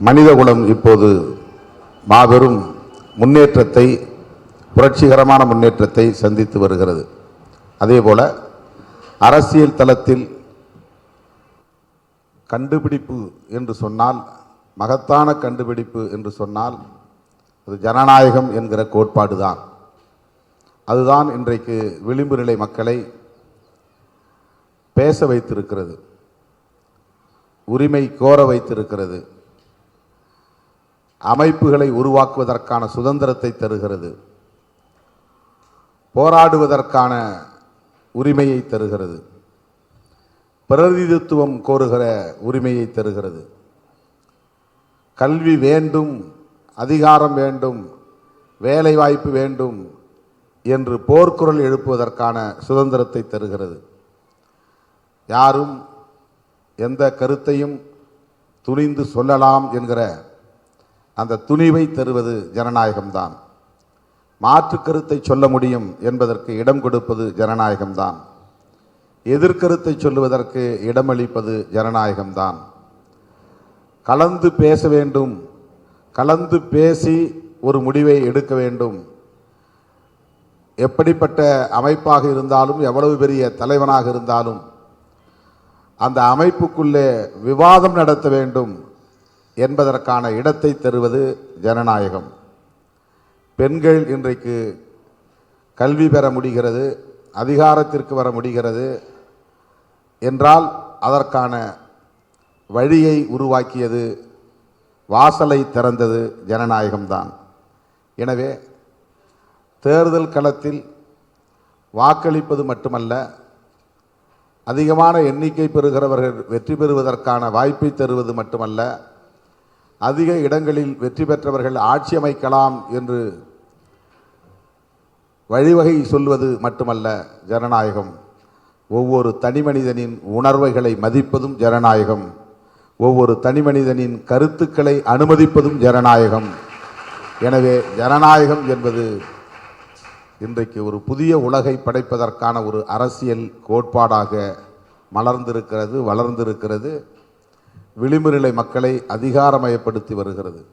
மனிதகுலம் இப்போது மாபெரும் முன்னேற்றத்தை புரட்சிகரமான முன்னேற்றத்தை சந்தித்து வருகிறது. அதேபோல் அரசியல் தளத்தில் கண்டுபிடிப்பு என்று சொன்னால் மகத்தான கண்டுபிடிப்பு என்று சொன்னால் அது ஜனநாயகம் என்கிற கோட்பாடு தான் அதுதான் இன்றைக்கு விளிம்பு நிலை மக்களை பேச வைத்திருக்கிறது. உரிமை கோர வைத்திருக்கிறது. அமைப்புகளை உருவாக்குவதற்கான சுதந்திரத்தை தருகிறது. போராடுவதற்கான உரிமையை தருகிறது. பிரதிநிதித்துவம் கோருகிற உரிமையை தருகிறது. கல்வி வேண்டும் அதிகாரம் வேண்டும் வேலைவாய்ப்பு வேண்டும் என்று போர்க்குரல் எழுப்புவதற்கான சுதந்திரத்தை தருகிறது. யாரும் எந்த கருத்தையும் துணிந்து சொல்லலாம் என்கிற அந்த துணிவை தருவது ஜனநாயகம்தான். மாற்று கருத்தை சொல்ல முடியும் என்பதற்கு இடம் கொடுப்பது ஜனநாயகம்தான். எதிர்கருத்தை சொல்லுவதற்கு இடமளிப்பது ஜனநாயகம்தான். கலந்து பேச வேண்டும். கலந்து பேசி ஒரு முடிவை எடுக்க வேண்டும். எப்படிப்பட்ட அமைப்பாக இருந்தாலும் எவ்வளவு பெரிய தலைவனாக இருந்தாலும் அந்த அமைப்புக்குள்ளே விவாதம் நடத்த வேண்டும். என்பதற்கான இடத்தை தருவது ஜனநாயகம். பெண்கள் இன்றைக்கு கல்வி பெற முடிகிறது அதிகாரத்திற்கு வர முடிகிறது என்றால் அதற்கான வழியை உருவாக்கியது வாசலை திறந்தது ஜனநாயகம்தான். எனவே தேர்தல் களத்தில் வாக்களிப்பது மட்டுமல்ல அதிகமான எண்ணிக்கை பெறுகிறவர்கள் வெற்றி பெறுவதற்கான வாய்ப்பை தருவது மட்டுமல்ல அதிக இடங்களில் வெற்றி பெற்றவர்கள் ஆட்சி அமைக்கலாம் என்று வழிவகை சொல்வது மட்டுமல்ல ஜனநாயகம். ஒவ்வொரு தனிமனிதனின் உணர்வுகளை மதிப்பதும் ஜனநாயகம். ஒவ்வொரு தனிமனிதனின் கருத்துக்களை அனுமதிப்பதும் ஜனநாயகம். எனவே ஜனநாயகம் என்பது இன்றைக்கு ஒரு புதிய உலகை படைப்பதற்கான ஒரு அரசியல் கோட்பாடாக மலர்ந்திருக்கிறது வளர்ந்திருக்கிறது. விளிம்புநிலை மக்களை அதிகாரமயப்படுத்தி வருகிறது.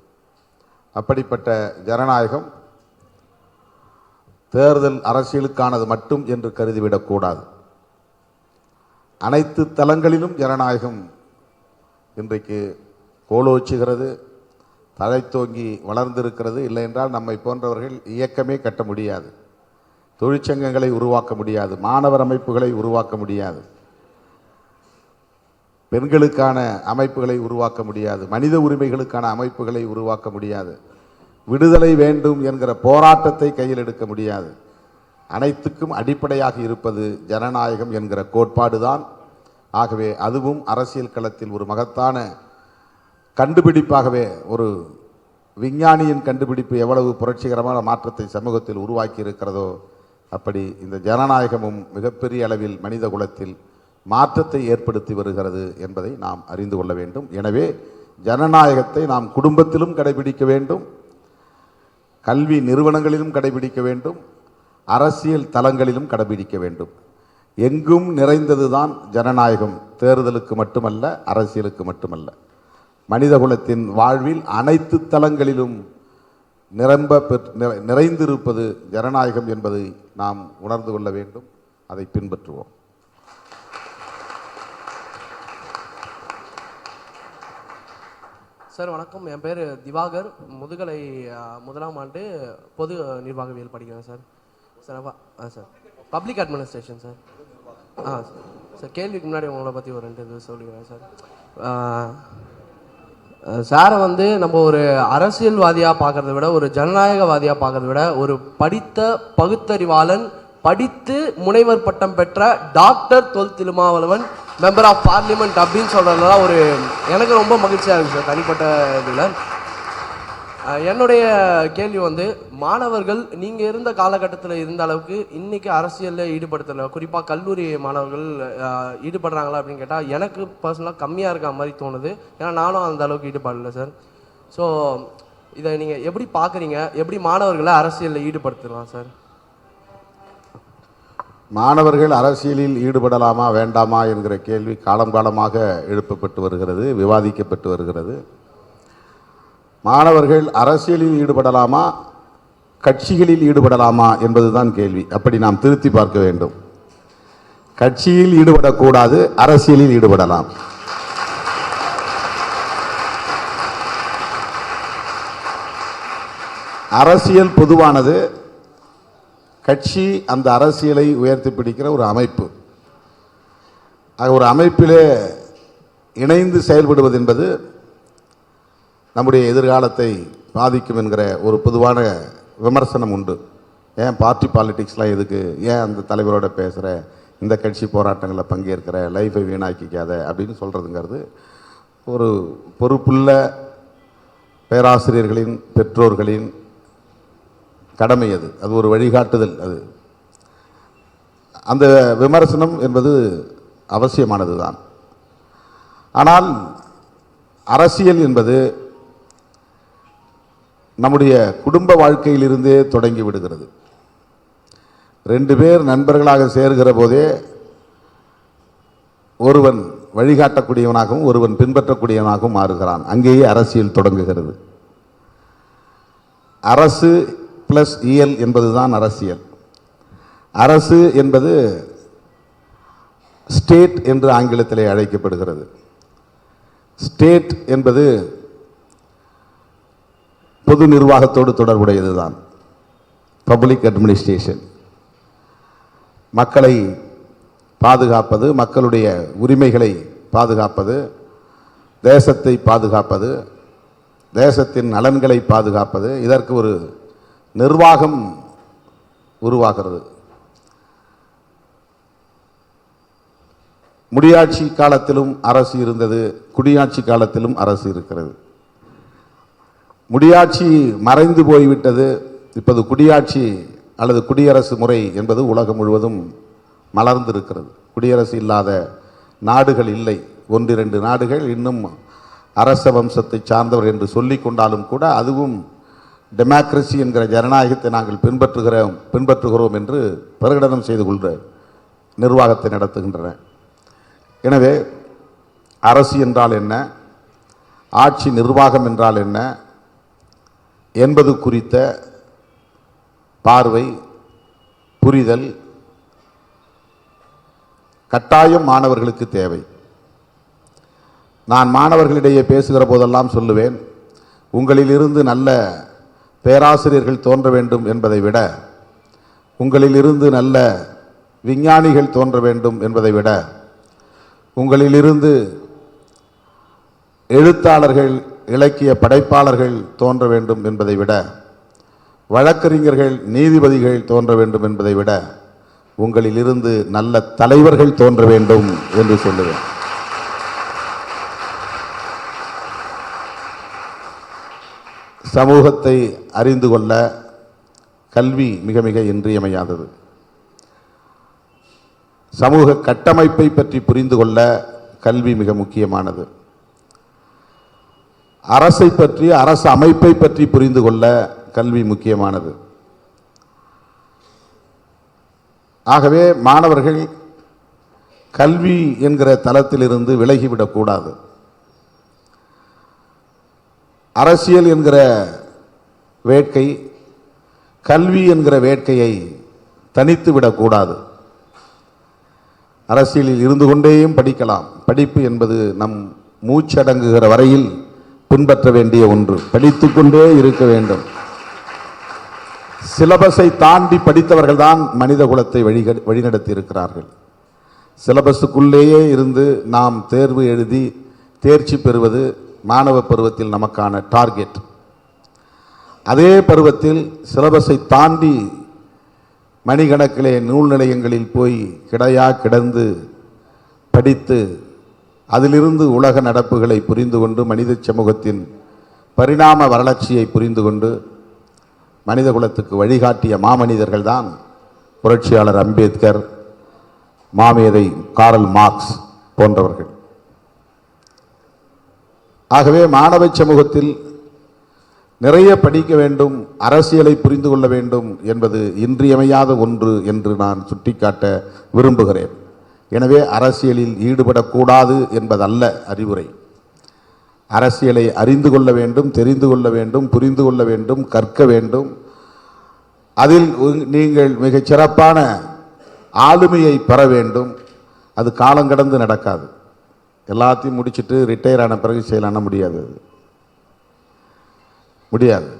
அப்படிப்பட்ட ஜனநாயகம் தேர்தல் அரசியலுக்கானது மட்டும் என்று கருதிவிடக்கூடாது அனைத்து தளங்களிலும் ஜனநாயகம் இன்றைக்கு கோலோச்சுகிறது தழைத்தோங்கி வளர்ந்திருக்கிறது. இல்லை என்றால் நம்மை போன்றவர்கள் இயக்கமே கட்ட முடியாது. தொழிற்சங்கங்களை உருவாக்க முடியாது. மாணவர் அமைப்புகளை உருவாக்க முடியாது. பெண்களுக்கான அமைப்புகளை உருவாக்க முடியாது. மனித உரிமைகளுக்கான அமைப்புகளை உருவாக்க முடியாது. விடுதலை வேண்டும் என்கிற போராட்டத்தை கையில் எடுக்க முடியாது. அனைத்துக்கும் அடிப்படையாக இருப்பது ஜனநாயகம் என்கிற கோட்பாடு தான் ஆகவே அதுவும் அரசியல் களத்தில் ஒரு மகத்தான கண்டுபிடிப்பாகவே ஒரு விஞ்ஞானியின் கண்டுபிடிப்பு எவ்வளவு புரட்சிகரமான மாற்றத்தை சமூகத்தில் உருவாக்கி இருக்கிறதோ அப்படி இந்த ஜனநாயகமும் மிகப்பெரிய அளவில் மனித குலத்தில் மாற்றத்தை ஏற்படுத்தி வருகிறது என்பதை நாம் அறிந்து கொள்ள வேண்டும். எனவே ஜனநாயகத்தை நாம் குடும்பத்திலும் கடைபிடிக்க வேண்டும். கல்வி நிறுவனங்களிலும் கடைபிடிக்க வேண்டும். அரசியல் தலங்களிலும் கடைபிடிக்க வேண்டும். எங்கும் நிறைந்ததுதான் ஜனநாயகம். தேர்தலுக்கு மட்டுமல்ல அரசியலுக்கு மட்டுமல்ல. மனிதகுலத்தின் வாழ்வில் அனைத்து தலங்களிலும் நிரம்ப நிறை- நிறைந்திருப்பது ஜனநாயகம் என்பதை நாம் உணர்ந்து கொள்ள வேண்டும். அதை பின்பற்றுவோம். சார் வணக்கம். என் பேர் திவாகர். முதுகலை முதலாம் ஆண்டு பொது நிர்வாகவியல் படிக்கிறேன் சார். சார் ஆ சார். Public administration sir. ஆ சார். சார் கேள்விக்கு முன்னாடி உங்களை பற்றி ஒரு ரெண்டு இது சொல்லிக்கிறேன் சார். சாரை வந்து நம்ம ஒரு அரசியல்வாதியாக பார்க்கறத விட ஒரு ஜனநாயகவாதியாக பார்க்கறத விட ஒரு படித்த பகுத்தறிவாளன் படித்து முனைவர் பட்டம் பெற்ற doctor Thol Thirumavalavan member of parliament அப்படின்னு சொல்கிறதுல ஒரு எனக்கு ரொம்ப மகிழ்ச்சியாக இருக்குது சார் தனிப்பட்ட இதில். என்னுடைய கேள்வி வந்து மாணவர்கள் நீங்கள் இருந்த காலகட்டத்தில் இருந்த அளவுக்கு இன்றைக்கி அரசியலில் ஈடுபடுத்தலை குறிப்பாக கல்லூரி மாணவர்கள் ஈடுபடுறாங்களா அப்படின்னு கேட்டால் எனக்கு பர்சனலாக கம்மியாக இருக்க மாதிரி தோணுது. ஏன்னா நானும் அந்த அளவுக்கு ஈடுபடல சார். ஸோ இதை நீங்கள் எப்படி பார்க்குறீங்க எப்படி மாணவர்களை அரசியலில் ஈடுபடுத்தலாம் சார்? மாணவர்கள் அரசியலில் ஈடுபடலாமா வேண்டாமா என்கிற கேள்வி காலம் காலமாக எழுப்பப்பட்டு வருகிறது விவாதிக்கப்பட்டு வருகிறது. மாணவர்கள் அரசியலில் ஈடுபடலாமா கட்சிகளில் ஈடுபடலாமா என்பதுதான் கேள்வி. அப்படி நாம் திருத்தி பார்க்க வேண்டும். கட்சியில் ஈடுபடக்கூடாது அரசியலில் ஈடுபடலாம். அரசியல் பொதுவானது கட்சி அந்த அரசியலை உயர்த்தி பிடிக்கிற ஒரு அமைப்பு. ஆக ஒரு அமைப்பிலே இணைந்து செயல்படுவது என்பது நம்முடைய எதிர்காலத்தை பாதிக்கும் என்கிற ஒரு பொதுவான விமர்சனம் உண்டு. ஏன் பார்ட்டி பாலிட்டிக்ஸ்லாம் எதுக்கு? ஏன் அந்த தலைவரோட பேசுகிற இந்த கட்சி போராட்டங்களில் பங்கேற்கிற? லைஃபை வீணாக்கிக்காத? அப்படின்னு சொல்கிறதுங்கிறது ஒரு பொறுப்புள்ள பேராசிரியர்களின் பெற்றோர்களின் கடமை அது. அது ஒரு வழிகாட்டுதல் அது. அந்த விமர்சனம் என்பது அவசியமானது தான் ஆனால் அரசியல் என்பது நம்முடைய குடும்ப வாழ்க்கையிலிருந்தே தொடங்கி விடுகிறது. ரெண்டு பேர் நண்பர்களாக சேர்கிற போதே ஒருவன் வழிகாட்டக்கூடியவனாகவும் ஒருவன் பின்பற்றக்கூடியவனாகவும் மாறுகிறான். அங்கேயே அரசியல் தொடங்குகிறது. அரசு ப்ளஸ் இயல் என்பதுதான் அரசியல். அரசு என்பது ஸ்டேட் என்று ஆங்கிலத்திலே அழைக்கப்படுகிறது. ஸ்டேட் என்பது பொது நிர்வாகத்தோடு தொடர்புடையது தான் பப்ளிக் அட்மினிஸ்ட்ரேஷன் மக்களை பாதுகாப்பது மக்களுடைய உரிமைகளை பாதுகாப்பது தேசத்தை பாதுகாப்பது தேசத்தின் நலன்களை பாதுகாப்பது இதற்கு ஒரு நிர்வாகம் உருவாகிறது. முடியாட்சி காலத்திலும் அரசு இருந்தது குடியாட்சி காலத்திலும் அரசு இருக்கிறது. முடியாட்சி மறைந்து போய்விட்டது இப்போது குடியாட்சி அல்லது குடியரசு முறை என்பது உலகம் முழுவதும் மலர்ந்திருக்கிறது. குடியரசு இல்லாத நாடுகள் இல்லை. ஒன்றிரண்டு நாடுகள் இன்னும் அரச வம்சத்தை சார்ந்தவர் என்று சொல்லிக் கொண்டாலும் கூட அதுவும் டெமோக்ரஸி என்கிற ஜனநாயகத்தை நாங்கள் பின்பற்றுகிறோம் பின்பற்றுகிறோம் என்று பிரகடனம் செய்து கொள்கிற நிர்வாகத்தை நடத்துகின்றன. எனவே அரசு என்றால் என்ன? ஆட்சி நிர்வாகம் என்றால் என்ன? என்பது குறித்த பார்வை புரிதல் கட்டாயம் மாணவர்களுக்கு தேவை. நான் மாணவர்களிடையே பேசுகிற போதெல்லாம் சொல்லுவேன் உங்களிலிருந்து நல்ல பேராசிரியர்கள் தோன்ற வேண்டும் என்பதை விட உங்களிலிருந்து நல்ல விஞ்ஞானிகள் தோன்ற வேண்டும் என்பதை விட உங்களிலிருந்து எழுத்தாளர்கள் இலக்கிய படைப்பாளர்கள் தோன்ற வேண்டும் என்பதை விட வழக்கறிஞர்கள் நீதிபதிகள் தோன்ற வேண்டும் என்பதை விட உங்களிலிருந்து நல்ல தலைவர்கள் தோன்ற வேண்டும் என்று சொல்லுவேன். சமூகத்தை அறிந்து கொள்ள கல்வி மிக மிக இன்றியமையாதது. சமூக கட்டமைப்பை பற்றி புரிந்து கொள்ள கல்வி மிக முக்கியமானது. அரசை பற்றி அரசு அமைப்பை பற்றி புரிந்து கொள்ள கல்வி முக்கியமானது. ஆகவே மாணவர்கள் கல்வி என்கிற தளத்திலிருந்து விலகிவிடக்கூடாது. அரசியல் என்கிற வேட்கை கல்வி என்கிற வேட்கையை தனித்து விடக்கூடாது அரசியலில் இருந்து கொண்டேயும் படிக்கலாம். படிப்பு என்பது நம் மூச்சடங்குகிற வரையில் பின்பற்ற வேண்டிய ஒன்று. படித்துக்கொண்டே இருக்க வேண்டும். சிலபஸை தாண்டி படித்தவர்கள் தான் மனித குலத்தை வழி வழிநடத்தி இருக்கிறார்கள் சிலபஸுக்குள்ளேயே இருந்து நாம் தேர்வு எழுதி தேர்ச்சி பெறுவது மாணவ பருவத்தில் நமக்கான டார்கெட். அதே பருவத்தில் சிலபஸை தாண்டி மணிக்கணக்கிலே நூல் நிலையங்களில் போய் கிடையா கிடந்து படித்து அதிலிருந்து உலக நடப்புகளை புரிந்து கொண்டு மனித சமூகத்தின் பரிணாம வளர்ச்சியை புரிந்து கொண்டு மனித குலத்துக்கு வழிகாட்டிய மாமனிதர்கள் தான் புரட்சியாளர் அம்பேத்கர் மாமேதை காரல் மார்க்ஸ் போன்றவர்கள். ஆகவே மாணவ சமூகத்தில் நிறைய படிக்க வேண்டும் அரசியலை புரிந்து கொள்ள வேண்டும் என்பது இன்றியமையாத ஒன்று என்று நான் சுட்டிக்காட்ட விரும்புகிறேன். எனவே அரசியலில் ஈடுபடக்கூடாது என்பதல்ல அறிவுரை. அரசியலை அறிந்து கொள்ள வேண்டும் தெரிந்து கொள்ள வேண்டும் புரிந்து கொள்ள வேண்டும் கற்க வேண்டும். அதில் நீங்கள் மிகச் சிறப்பான ஆளுமையை பெற வேண்டும். அது காலங்கடந்து நடக்காது. எல்லாத்தையும் முடிச்சுட்டு ரிட்டையர் ஆன பிறகு செய்யலாம்னா முடியாது. அது. முடியாது.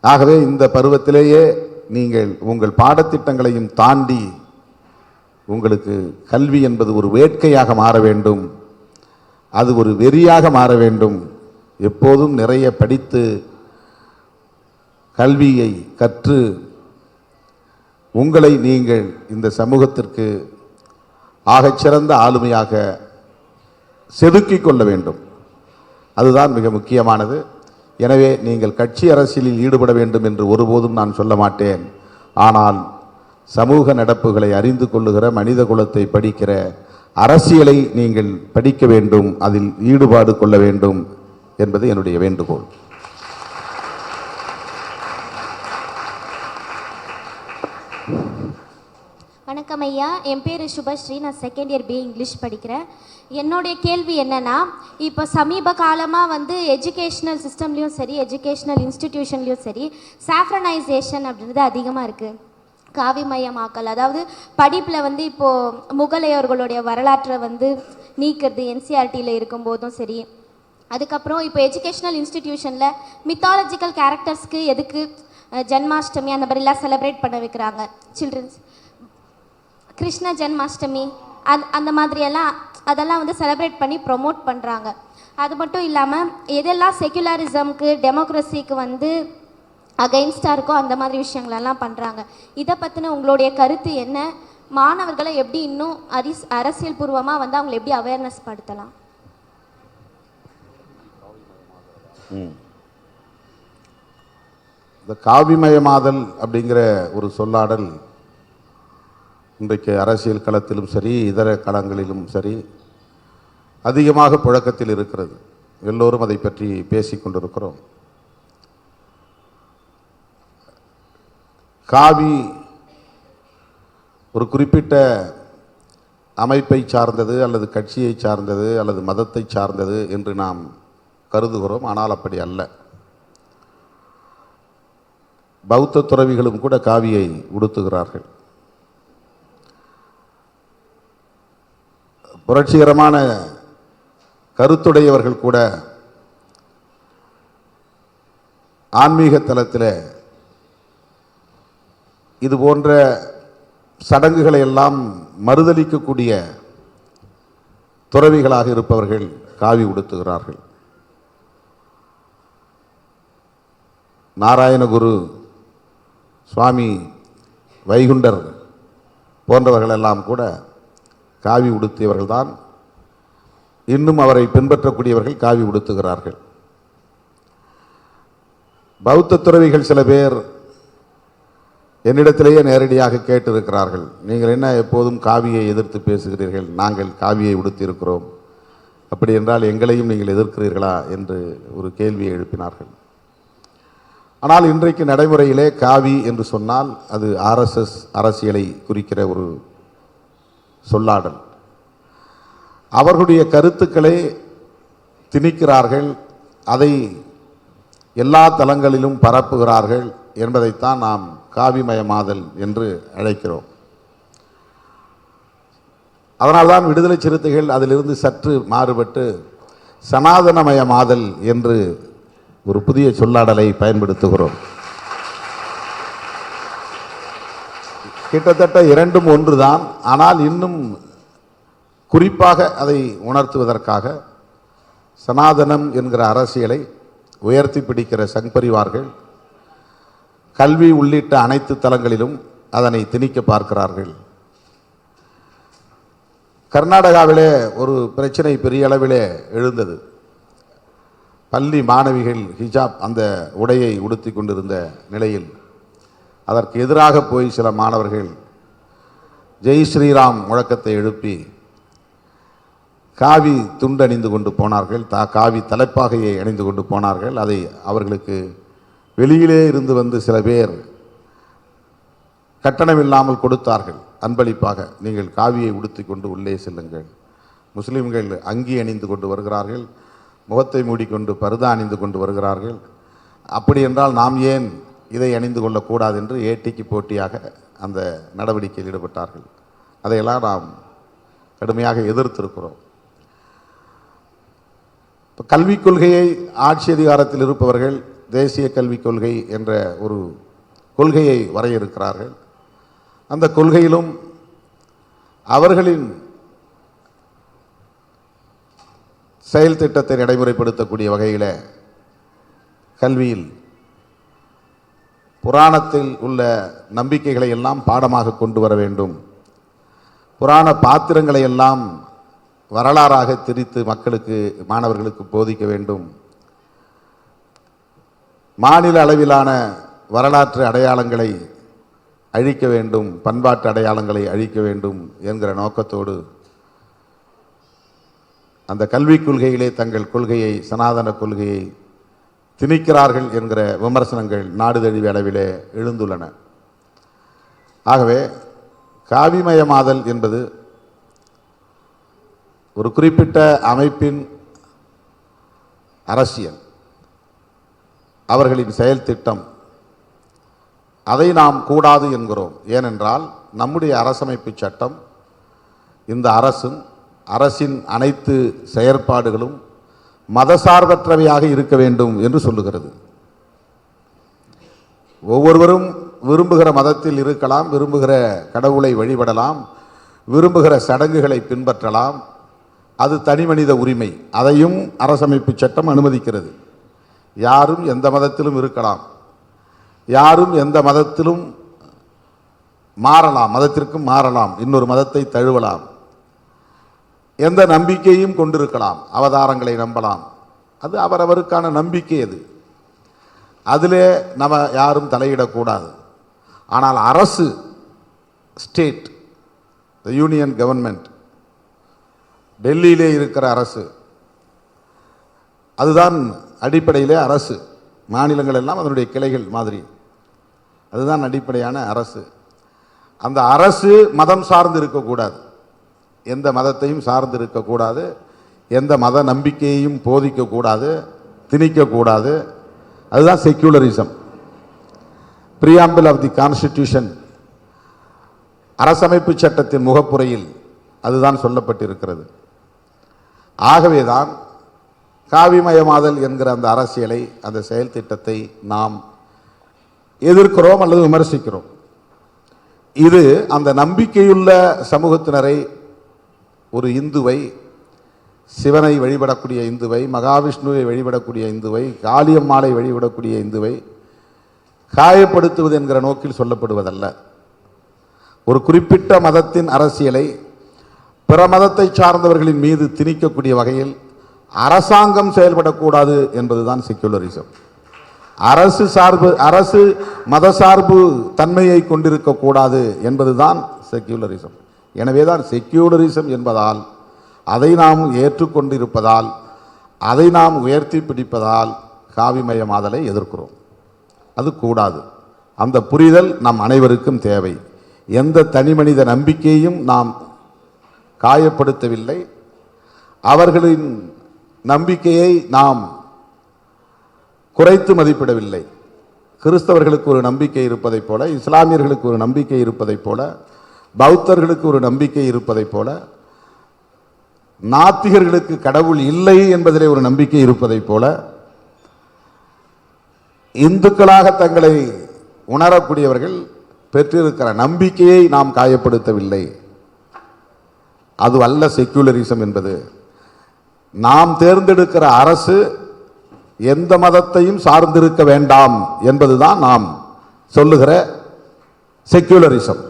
ஆகவே இந்த பருவத்திலேயே நீங்கள் உங்கள் பாடத்திட்டங்களையும் தாண்டி உங்களுக்கு கல்வி என்பது ஒரு வேட்கையாக மாற வேண்டும். அது ஒரு வெறியாக மாற வேண்டும். எப்போதும் நிறைய படித்து கல்வியை கற்று உங்களை நீங்கள் இந்த சமூகத்திற்கு ஆகச்சிறந்த ஆளுமையாக செதுக்கிக் கொள்ள வேண்டும். அதுதான் மிக முக்கியமானது. எனவே நீங்கள் கட்சி அரசியலில் ஈடுபட வேண்டும் என்று ஒருபோதும் நான் சொல்ல மாட்டேன். ஆனால் சமூக நடப்புகளை அறிந்து கொள்ளுகிற மனித குலத்தை படிக்கிற அரசியலை நீங்கள் படிக்க வேண்டும். அதில் ஈடுபாடு கொள்ள வேண்டும் என்பது என்னுடைய வேண்டுகோள். வணக்கம் ஐயா. என் பேர் சுபஸ்ரீ. நான் செகண்ட் இயர் பி இங்கிலீஷ் படிக்கிறேன். என்னுடைய கேள்வி என்னென்னா இப்போ சமீப காலமாக வந்து எஜுகேஷ்னல் சிஸ்டம்லேயும் சரி எஜுகேஷ்னல் இன்ஸ்டிடியூஷன்லேயும் சரி சாஃப்ரனைசேஷன் அப்படின்றது அதிகமாக இருக்குது காவிமயமாக்கல் அதாவது படிப்பில் வந்து இப்போது முகலையர்களுடைய வரலாற்றை வந்து நீக்கிறது என்சிஆர்டியில் இருக்கும்போதும் சரி. அதுக்கப்புறம் இப்போ எஜுகேஷ்னல் இன்ஸ்டிடியூஷனில் மித்தாலஜிக்கல் கேரக்டர்ஸ்க்கு எதுக்கு ஜென்மாஷ்டமி ஜன்மாஷ்டமி அந்த மாதிரிலாம் செலிப்ரேட் பண்ண வைக்கிறாங்க சில்ட்ரன்ஸ் கிருஷ்ண ஜென்மாஷ்டமி அந் அந்த மாதிரியெல்லாம் அதெல்லாம் வந்து செலிப்ரேட் பண்ணி ப்ரொமோட் பண்ணுறாங்க அது மட்டும் இல்லாமல் எதெல்லாம் செக்யுலரிசம்க்கு டெமோக்ரஸிக்கு வந்து அகைன்ஸ்டாக இருக்கோ அந்த மாதிரி விஷயங்களெல்லாம் பண்ணுறாங்க இதை பற்றின உங்களுடைய கருத்து என்ன? மாணவர்களை எப்படி இன்னும் அரிஸ் அரசியல் பூர்வமாக வந்து அவங்களை எப்படி அவேர்னஸ் படுத்தலாம்? இந்த காவிமயமாதல் அப்படிங்கிற ஒரு சொல்லாடல் இன்றைக்கு அரசியல் களத்திலும் சரி இதர களங்களிலும் சரி அதிகமாக புழக்கத்தில் இருக்கிறது. எல்லோரும் அதை பற்றி பேசிக் கொண்டிருக்கிறோம். காவி ஒரு குறிப்பிட்ட அமைப்பை சார்ந்தது அல்லது கட்சியை சார்ந்தது அல்லது மதத்தை சார்ந்தது என்று நாம் கருதுகிறோம். ஆனால் அப்படி அல்ல. பௌத்த துறவிகளும் கூட காவியை உடுத்துகிறார்கள். புரட்சிகரமான கருத்துடையவர்கள் கூட ஆன்மீக தலத்தில் இது போன்ற சடங்குகளை எல்லாம் மறுதலிக்கக்கூடிய துறவிகளாக இருப்பவர்கள் காவி உடுத்துகிறார்கள். நாராயணகுரு சுவாமி வைகுண்டர் போன்றவர்கள் எல்லாம் கூட காவி உடுத்தியவர்கள்தான். இன்னும் அவரை பின்பற்றக்கூடியவர்கள் காவி உடுத்துகிறார்கள். பௌத்த துறவிகள் சில பேர் என்னிடத்திலேயே நேரடியாக கேட்டிருக்கிறார்கள். நீங்கள் என்ன எப்போதும் காவியை எதிர்த்து பேசுகிறீர்கள்? நாங்கள் காவியை உடுத்தியிருக்கிறோம். அப்படி என்றால் எங்களையும் நீங்கள் எதிர்க்கிறீர்களா? என்று ஒரு கேள்வியை எழுப்பினார்கள். ஆனால் இன்றைக்கு நடைமுறையிலே காவி என்று சொன்னால் அது ஆர்எஸ்எஸ் அரசியலை குறிக்கிற ஒரு சொல்லாடல். அவர்களுடைய கருத்துக்களை திணிக்கிறார்கள் அதை எல்லா தளங்களிலும் பரப்புகிறார்கள் என்பதைத்தான் நாம் காவிமயமாதல் என்று அழைக்கிறோம். அதனால்தான் விடுதலை சிறுத்தைகள் அதிலிருந்து சற்று மாறுபட்டு சனாதனமயமாதல் என்று ஒரு புதிய சொல்லாடலை பயன்படுத்துகிறோம். கிட்டத்தட்ட இரண்டும் ஒன்று தான் ஆனால் இன்னும் குறிப்பாக அதை உணர்த்துவதற்காக சனாதனம் என்கிற அரசியலை உயர்த்தி பிடிக்கிற சங்பரிவார்கள் கல்வி உள்ளிட்ட அனைத்து தளங்களிலும் அதனை திணிக்க பார்க்கிறார்கள். கர்நாடகாவிலே ஒரு பிரச்சனை பெரிய அளவிலே எழுந்தது. பள்ளி மாணவிகள் ஹிஜாப் அந்த உடையை உடுத்தி கொண்டிருந்த நிலையில் அதற்கு எதிராக போய் சில மாணவர்கள் ஜெய் ஸ்ரீராம் முழக்கத்தை எழுப்பி காவி துண்டு அணிந்து கொண்டு போனார்கள். தா காவி தலைப்பாகையை அணிந்து கொண்டு போனார்கள். அதை அவர்களுக்கு வெளியிலே இருந்து வந்து சில பேர் கட்டணம் இல்லாமல் கொடுத்தார்கள். அன்பளிப்பாக நீங்கள் காவியை உடுத்தி கொண்டு உள்ளே செல்லுங்கள். முஸ்லிம்கள் அங்கி அணிந்து கொண்டு வருகிறார்கள். முகத்தை மூடிக்கொண்டு பருதா அணிந்து கொண்டு வருகிறார்கள். அப்படி என்றால் நாம் ஏன் இதை அணிந்து கொள்ளக்கூடாது என்று ஏட்டிக்கு போட்டியாக அந்த நடவடிக்கையில் ஈடுபட்டார்கள். அதையெல்லாம் நாம் கடுமையாக எதிர்த்திருக்கிறோம். இப்போ கல்விக் கொள்கையை ஆட்சி அதிகாரத்தில் இருப்பவர்கள் தேசிய கல்விக் கொள்கை என்ற ஒரு கொள்கையை வரையறுக்கிறார்கள். அந்த கொள்கையிலும் அவர்களின் செயல் திட்டத்தை நடைமுறைப்படுத்தக்கூடிய வகையில் கல்வியில் புராணத்தில் உள்ள நம்பிக்கைகளை எல்லாம் பாடமாக கொண்டு வர வேண்டும். புராண பாத்திரங்களை எல்லாம் வரலாறாக திரித்து மக்களுக்கு மாணவர்களுக்கு போதிக்க வேண்டும். மாநில அளவிலான வரலாற்று அடையாளங்களை அழிக்க வேண்டும் பண்பாட்டு அடையாளங்களை அழிக்க வேண்டும் என்கிற நோக்கத்தோடு அந்த கல்விக் கொள்கையிலே தங்கள் கொள்கையை சனாதன கொள்கையை திணிக்கிறார்கள் என்கிற விமர்சனங்கள் நாடு தழுவிய அளவிலே எழுந்துள்ளன. ஆகவே காவிமயமாதல் என்பது ஒரு குறிப்பிட்ட அமைப்பின் அரசியல். அவர்களின் செயல் திட்டம். அதை நாம் கூடாது என்கிறோம். ஏனென்றால் நம்முடைய அரசமைப்பு சட்டம் இந்த அரசும் அரசின் அனைத்து செயற்பாடுகளும் மதசார்பற்றவையாக இருக்க வேண்டும் என்று சொல்லுகிறது. ஒவ்வொருவரும் விரும்புகிற மதத்தில் இருக்கலாம் விரும்புகிற கடவுளை வழிபடலாம் விரும்புகிற சடங்குகளை பின்பற்றலாம். அது தனிமனித உரிமை. அதையும் அரசமைப்பு சட்டம் அனுமதிக்கிறது. யாரும் எந்த மதத்திலும் இருக்கலாம். யாரும் எந்த மதத்திலும் மாறலாம் மதத்திற்கும் மாறலாம். இன்னொரு மதத்தை தழுவலாம். எந்த நம்பிக்கையும் கொண்டிருக்கலாம். அவதாரங்களை நம்பலாம். அது அவரவருக்கான நம்பிக்கை அது. அதிலே நம்ம யாரும் தலையிடக்கூடாது. ஆனால் அரசு ஸ்டேட் த யூனியன் கவர்மெண்ட் டெல்லியிலே இருக்கிற அரசு அதுதான் அடிப்படையிலே அரசு. மாநிலங்கள் எல்லாம் அதனுடைய கிளைகள் மாதிரி. அதுதான் அடிப்படையான அரசு. அந்த அரசு மதம் சார்ந்து இருக்கக்கூடாது. எந்த மதத்தையும் சார்ந்து இருக்கக்கூடாது எந்த மத நம்பிக்கையையும் போதிக்கக்கூடாது திணிக்கக்கூடாது அதுதான் secularism preamble of the constitution அரசமைப்பு சட்டத்தின் முகப்புரையில் அதுதான் சொல்லப்பட்டிருக்கிறது. ஆகவேதான் காவிமயமாதல் என்கிற அந்த அரசியலை அந்த செயல் திட்டத்தை நாம் எதிர்க்கிறோம் அல்லது விமர்சிக்கிறோம். இது அந்த நம்பிக்கையுள்ள சமூகத்தினரை ஒரு இந்துவை சிவனை வழிபடக்கூடிய இந்துவை மகாவிஷ்ணுவை வழிபடக்கூடிய இந்துவை காளியம்மாளை வழிபடக்கூடிய இந்துவை காயப்படுத்துவது என்கிற நோக்கில் சொல்லப்படுவதல்ல. ஒரு குறிப்பிட்ட மதத்தின் அரசியலை பிற மதத்தை சார்ந்தவர்களின் மீது திணிக்கக்கூடிய வகையில் அரசாங்கம் செயல்படக்கூடாது என்பதுதான் செக்யுலரிசம் அரசு சார்பு அரசு மத சார்பு தன்மையை கொண்டிருக்கக்கூடாது என்பதுதான் செக்யூலரிசம் எனவே தான் செக்யூலரிசம் என்பதால் அதை நாம் ஏற்றுக்கொண்டிருப்பதால் அதை நாம் உயர்த்தி பிடிப்பதால் காவிமயமாதலை எதிர்க்கிறோம். அது கூடாது. அந்த புரிதல் நம் அனைவருக்கும் தேவை. எந்த தனிமனித நம்பிக்கையும் நாம் காயப்படுத்தவில்லை. அவர்களின் நம்பிக்கையை நாம் குறைத்து மதிப்பிடவில்லை. கிறிஸ்தவர்களுக்கு ஒரு நம்பிக்கை இருப்பதைப் போல இஸ்லாமியர்களுக்கு ஒரு நம்பிக்கை இருப்பதைப் போல பௌத்தர்களுக்கு ஒரு நம்பிக்கை இருப்பதைப் போல நாத்திகர்களுக்கு கடவுள் இல்லை என்பதிலே ஒரு நம்பிக்கை இருப்பதைப் போல இந்துக்களாக தங்களை உணரக்கூடியவர்கள் பெற்றிருக்கிற நம்பிக்கையை நாம் காயப்படுத்தவில்லை. அது அல்ல செக்யூலரிசம் என்பது. நாம் தேர்ந்தெடுக்கிற அரசு எந்த மதத்தையும் சார்ந்திருக்க வேண்டாம் என்பதுதான் நாம் சொல்லுகிற செக்யூலரிசம்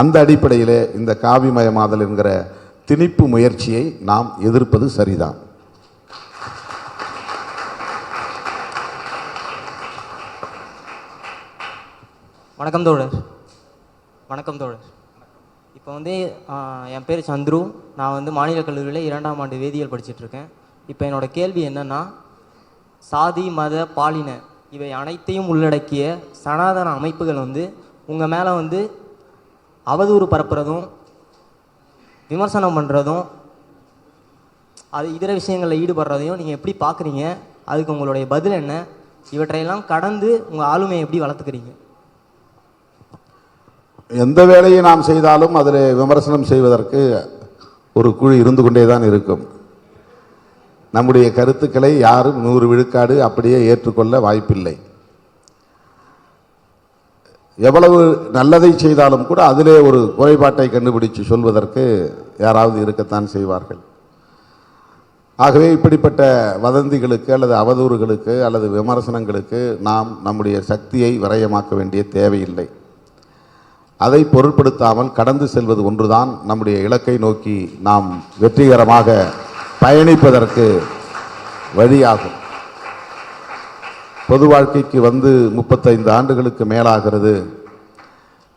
அந்த அடிப்படையில் இந்த காவிமயமாதல் என்கிற திணிப்பு முயற்சியை நாம் எதிர்ப்பது சரிதான். வணக்கம் தோழர். வணக்கம் தோழர். இப்போ வந்து என் பேர் சந்துரு. நான் வந்து மாநில கல்லூரியில் இரண்டாம் ஆண்டு வேதியியல் படிச்சிட்டுருக்கேன் இப்போ என்னோட கேள்வி என்னென்னா சாதி மத பாலின இவை அனைத்தையும் உள்ளடக்கிய சனாதன அமைப்புகள் வந்து உங்கள் மேலே வந்து அவதூறு பரப்புறதும் விமர்சனம் பண்ணுறதும் அது இதர விஷயங்களில் ஈடுபடுறதையும் நீங்கள் எப்படி பார்க்குறீங்க அதுக்கு உங்களுடைய பதில் என்ன? இவற்றையெல்லாம் கடந்து உங்கள் ஆளுமையை எப்படி வளர்த்துக்கிறீங்க? எந்த வேலையை நாம் செய்தாலும் அதில் விமர்சனம் செய்வதற்கு ஒரு குழு இருந்து கொண்டே தான் இருக்கும். நம்முடைய கருத்துக்களை யாரும் நூறு விழுக்காடு அப்படியே ஏற்றுக்கொள்ள வாய்ப்பில்லை. எவ்வளவு நல்லதை செய்தாலும் கூட அதிலே ஒரு குறைபாட்டை கண்டுபிடிச்சு சொல்வதற்கு யாராவது இருக்கத்தான் செய்வார்கள். ஆகவே இப்படிப்பட்ட வதந்திகளுக்கு அல்லது அவதூறுகளுக்கு அல்லது விமர்சனங்களுக்கு நாம் நம்முடைய சக்தியை விரயமாக்க வேண்டிய தேவையில்லை. அதை பொருட்படுத்தாமல் கடந்து செல்வது ஒன்றுதான் நம்முடைய இலக்கை நோக்கி நாம் வெற்றிகரமாக பயணிப்பதற்கு வழியாகும். பொது வாழ்க்கைக்கு வந்து முப்பத்தைந்து ஆண்டுகளுக்கு மேலாகிறது.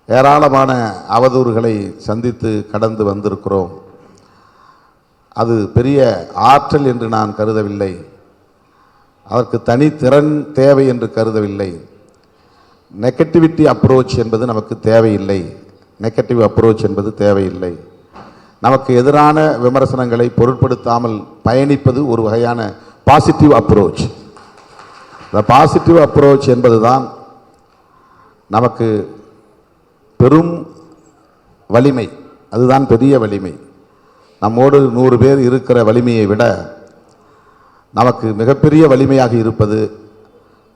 ஏராளமான அவதூறுகளை சந்தித்து கடந்து வந்திருக்கிறோம். அது பெரிய ஆற்றல் என்று நான் கருதவில்லை. அதற்கு தனித்திறன் தேவை என்று கருதவில்லை. நெகட்டிவிட்டி அப்ரோச் என்பது நமக்கு தேவையில்லை. நெகட்டிவ் அப்ரோச் என்பது தேவையில்லை. நமக்கு எதிரான விமர்சனங்களை பொருட்படுத்தாமல் பயணிப்பது ஒரு வகையான பாசிட்டிவ் அப்ரோச். இந்த பாசிட்டிவ் அப்ரோச் என்பது தான் நமக்கு பெரும் வலிமை. அதுதான் பெரிய வலிமை. நம்மோடு நூறு பேர் இருக்கிற வலிமையை விட நமக்கு மிகப்பெரிய வலிமையாக இருப்பது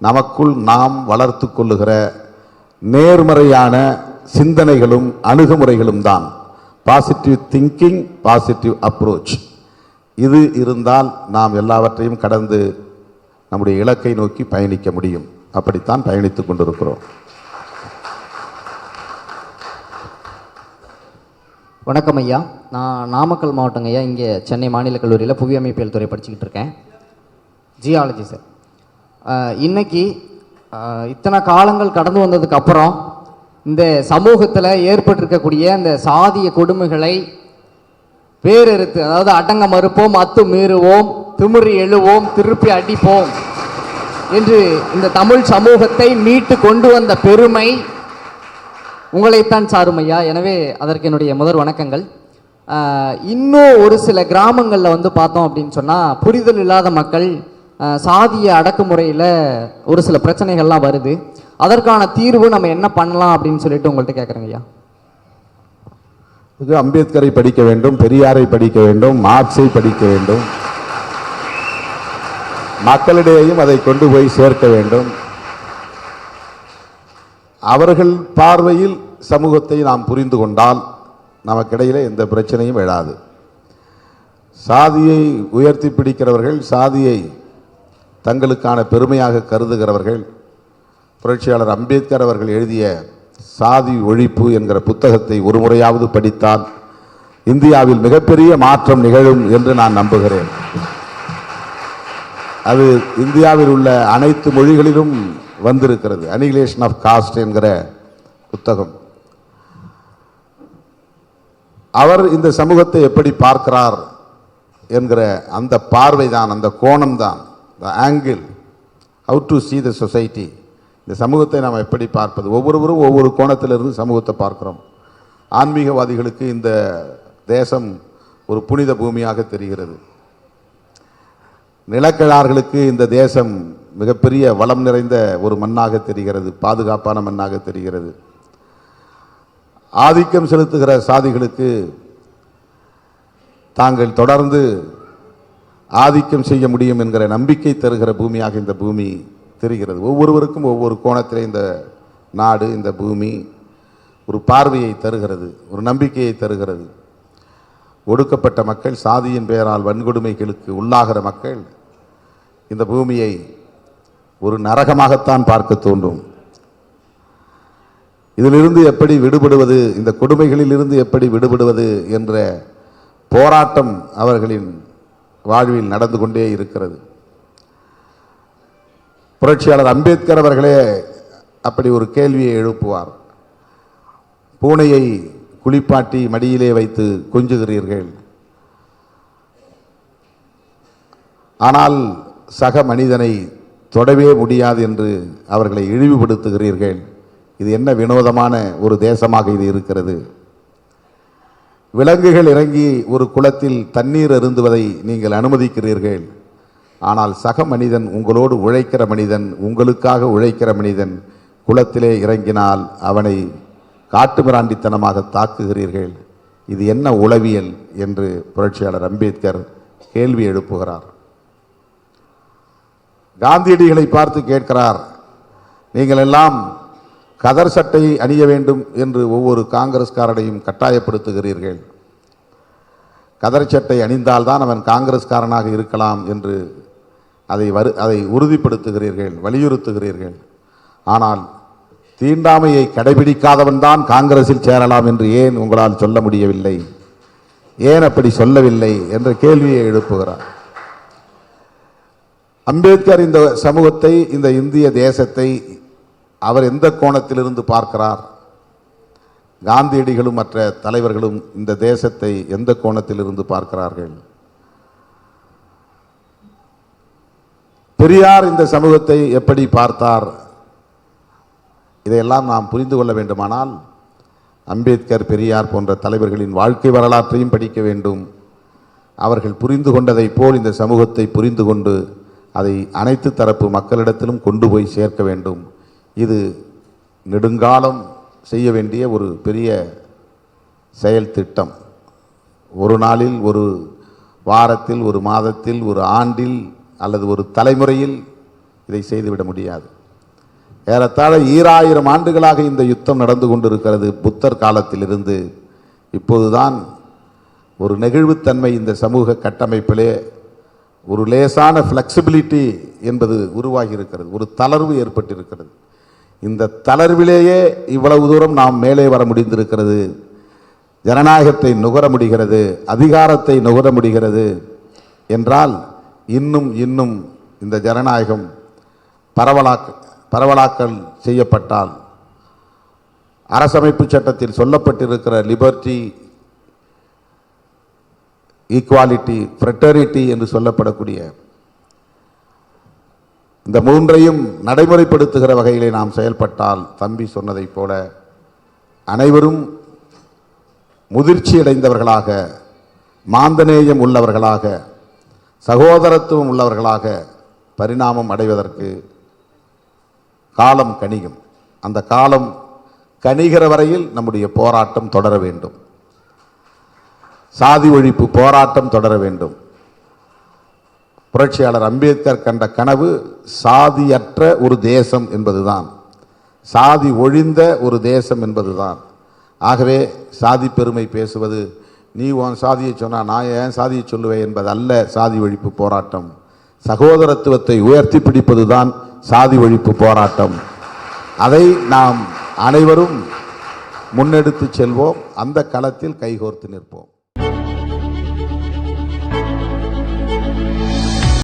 நமக்குள் நாம் வளர்த்து கொள்ளுகிற நேர்மறையான சிந்தனைகளும் அணுகுமுறைகளும் தான். பாசிட்டிவ் திங்கிங் பாசிட்டிவ் அப்ரோச் இது இருந்தால் நாம் எல்லாவற்றையும் கடந்து நம்முடைய இலக்கை நோக்கி பயணிக்க முடியும். அப்படித்தான் பயணித்துக் கொண்டிருக்கிறோம். வணக்கம் ஐயா. நான் நாமக்கல் மாவட்டங்க ஐயா. இங்கே சென்னை மாநில கல்லூரியில் புவி அமைப்பியல் துறை படிச்சுக்கிட்டு இருக்கேன். Geology sir. இன்னைக்கு இத்தனை காலங்கள் கடந்து வந்ததுக்கு அப்புறம் இந்த சமூகத்தில் ஏற்பட்டிருக்கக்கூடிய இந்த சாதிய கொடுமைகளை பேரெழுத்து அதாவது அடங்க மறுப்போம் அத்து மீறுவோம் திமிரி எழுவோம் திருப்பி அடிப்போம் என்று இந்த தமிழ் சமூகத்தை மீட்டு கொண்டு வந்த பெருமை உங்களைத்தான் சாரும் ஐயா. எனவே அதற்கு என்னுடைய முதல் வணக்கங்கள். இன்னும் ஒரு சில கிராமங்களில் வந்து பார்த்தோம் அப்படின்னு சொன்னால் புரிதல் இல்லாத மக்கள் சாதிய அடக்குமுறையில் ஒரு சில பிரச்சனைகள்லாம் வருது. அதற்கான தீர்வு நம்ம என்ன பண்ணலாம் அப்படின்னு சொல்லிட்டு உங்கள்கிட்ட கேட்குறேங்க ஐயா. இது அம்பேத்கரை படிக்க வேண்டும் பெரியாரை படிக்க வேண்டும் மார்க்ஸை படிக்க வேண்டும். மக்களிடையேயும் அதை கொண்டு போய் சேர்க்க வேண்டும். அவர்கள் பார்வையில் சமூகத்தை நாம் புரிந்து கொண்டால் நமக்கிடையில் எந்த பிரச்சனையும் எழாது. சாதியை உயர்த்தி பிடிக்கிறவர்கள் சாதியை தங்களுக்கான பெருமையாக கருதுகிறவர்கள் புரட்சியாளர் அம்பேத்கர் அவர்கள் எழுதிய சாதி ஒழிப்பு என்கிற புத்தகத்தை ஒரு முறையாவது படித்தால் இந்தியாவில் மிகப்பெரிய மாற்றம் நிகழும் என்று நான் நம்புகிறேன். அது இந்தியாவில் உள்ள அனைத்து மொழிகளிலும் வந்திருக்கிறது. அனிகிலேஷன் ஆஃப் காஸ்ட் என்கிற புத்தகம். அவர் இந்த சமூகத்தை எப்படி பார்க்கிறார் என்கிற அந்த பார்வை தான் அந்த கோணம் தான் angle how to see the society இந்த சமூகத்தை நாம் எப்படி பார்ப்பது? ஒவ்வொருவரும் ஒவ்வொரு கோணத்திலிருந்து சமூகத்தை பார்க்கிறோம். ஆன்மீகவாதிகளுக்கு இந்த தேசம் ஒரு புனித பூமியாக தெரிகிறது. நிலக்கிழார்களுக்கு இந்த தேசம் மிகப்பெரிய வளம் நிறைந்த ஒரு மண்ணாக தெரிகிறது பாதுகாப்பான மண்ணாக தெரிகிறது. ஆதிக்கம் செலுத்துகிற சாதிகளுக்கு தாங்கள் தொடர்ந்து ஆதிக்கம் செய்ய முடியும் என்கிற நம்பிக்கை தருகிற பூமியாக இந்த பூமி தெரிகிறது. ஒவ்வொருவருக்கும் ஒவ்வொரு கோணத்தில் இந்த நாடு இந்த பூமி ஒரு பார்வையை தருகிறது ஒரு நம்பிக்கையை தருகிறது. ஒடுக்கப்பட்ட மக்கள் சாதியின் பெயரால் வன்கொடுமைகளுக்கு உள்ளாகிற மக்கள் இந்த பூமியை ஒரு நரகமாகத்தான் பார்க்க தோன்றும். இதிலிருந்து எப்படி விடுபடுவது இந்த கொடுமைகளிலிருந்து எப்படி விடுபடுவது என்ற போராட்டம் அவர்களின் வாழ்வில் நடந்து கொண்டே இருக்கிறது. புரட்சியாளர் அம்பேத்கர் அவர்களே அப்படி ஒரு கேள்வியை எழுப்புவார். பூனையை குளிப்பாட்டி மடியிலே வைத்து கொஞ்சுகிறீர்கள். ஆனால் சக மனிதனை தொடவே முடியாது என்று அவர்களை இழிவுபடுத்துகிறீர்கள். இது என்ன வினோதமான ஒரு தேசமாக இது இருக்கிறது. விலங்குகள் இறங்கி ஒரு குளத்தில் தண்ணீர் அருந்துவதை நீங்கள் அனுமதிக்கிறீர்கள். ஆனால் சக மனிதன் உங்களோடு உழைக்கிற மனிதன் உங்களுக்காக உழைக்கிற மனிதன் குளத்திலே இறங்கினால் அவனை காட்டுமிராண்டித்தனமாக தாக்குகிறீர்கள். இது என்ன உளவியல் என்று புரட்சியாளர் அம்பேத்கர் கேள்வி எழுப்புகிறார். காந்தியடிகளை பார்த்து கேட்கிறார் நீங்கள் எல்லாம் கதர் சட்டை அணிய வேண்டும் என்று ஒவ்வொரு காங்கிரஸ்காரனையும் கட்டாயப்படுத்துகிறீர்கள். கதர் சட்டை அணிந்தால்தான் அவன் காங்கிரஸ்காரனாக இருக்கலாம் என்று அதை வரு அதை உறுதிப்படுத்துகிறீர்கள் வலியுறுத்துகிறீர்கள். ஆனால் தீண்டாமையை கடைபிடிக்காதவன் தான் காங்கிரஸில் சேரலாம் என்று ஏன் உங்களால் சொல்ல முடியவில்லை? ஏன் அப்படி சொல்லவில்லை என்ற கேள்வியை எழுப்புகிறார். அம்பேத்கர் இந்த சமூகத்தை இந்த இந்திய தேசத்தை அவர் எந்த கோணத்திலிருந்து பார்க்கிறார்? காந்தியடிகளும் மற்ற தலைவர்களும் இந்த தேசத்தை எந்த கோணத்திலிருந்து பார்க்கிறார்கள்? பெரியார் இந்த சமூகத்தை எப்படி பார்த்தார்? இதையெல்லாம் நாம் புரிந்து கொள்ள வேண்டுமானால் அம்பேத்கர் பெரியார் போன்ற தலைவர்களின் வாழ்க்கை வரலாற்றையும் படிக்க வேண்டும். அவர்கள் புரிந்து கொண்டதைப் போல் இந்த சமூகத்தை புரிந்து கொண்டு அதை அனைத்து தரப்பு மக்களிடத்திலும் கொண்டு போய் சேர்க்க வேண்டும். இது நெடுங்காலம் செய்ய வேண்டிய ஒரு பெரிய செயல் திட்டம். ஒரு நாளில் ஒரு வாரத்தில் ஒரு மாதத்தில் ஒரு ஆண்டில் அல்லது ஒரு தலைமுறையில் இதை செய்துவிட முடியாது. ஏறத்தாழ ஈராயிரம் ஆண்டுகளாக இந்த யுத்தம் நடந்து கொண்டிருக்கிறது. புத்தர் காலத்திலிருந்து இப்போதுதான் ஒரு நெகிழ்வுத்தன்மை இந்த சமூக கட்டமைப்பிலே ஒரு லேசான ஃப்ளெக்சிபிலிட்டி என்பது உருவாகி இருக்கிறது ஒரு தளர்வு ஏற்பட்டிருக்கிறது. இந்த தளர்விலேயே இவ்வளவு தூரம் நாம் மேலே வர முடிந்திருக்கிறது. ஜனநாயகத்தை நுகர முடிகிறது. அதிகாரத்தை நுகர முடிகிறது. என்றால் இன்னும் இன்னும் இந்த ஜனநாயகம் பரவலாக்க பரவலாக்கல் செய்யப்பட்டால் அரசமைப்பு சட்டத்தில் சொல்லப்பட்டிருக்கிற லிபர்ட்டி ஈக்குவாலிட்டி ஃப்ரெட்டரிட்டி என்று சொல்லப்படக்கூடிய இந்த மூன்றையும் நடைமுறைப்படுத்துகிற வகையிலே நாம் செயல்பட்டால் தம்பி சொன்னதைப் போல அனைவரும் முதிர்ச்சியடைந்தவர்களாக மாந்தநேயம் உள்ளவர்களாக சகோதரத்துவம் உள்ளவர்களாக பரிணாமம் அடைவதற்கு காலம் கனியும் அந்த காலம் கணிகிற வரையில் நம்முடைய போராட்டம் தொடர வேண்டும். சாதி ஒழிப்பு போராட்டம் தொடர வேண்டும். புரட்சியாளர் அம்பேத்கர் கண்ட கனவு சாதியற்ற ஒரு தேசம் என்பதுதான். சாதி ஒழிந்த ஒரு தேசம் என்பதுதான். ஆகவே சாதி பெருமை பேசுவது நீ உன் சாதியை சொன்னால் நான் ஏன் சாதியை சொல்லுவேன் என்பது அல்ல சாதி ஒழிப்பு போராட்டம். சகோதரத்துவத்தை உயர்த்தி பிடிப்பது தான் சாதி ஒழிப்பு போராட்டம். அதை நாம் அனைவரும் முன்னெடுத்து செல்வோம். அந்த களத்தில் கைகோர்த்து நிற்போம்.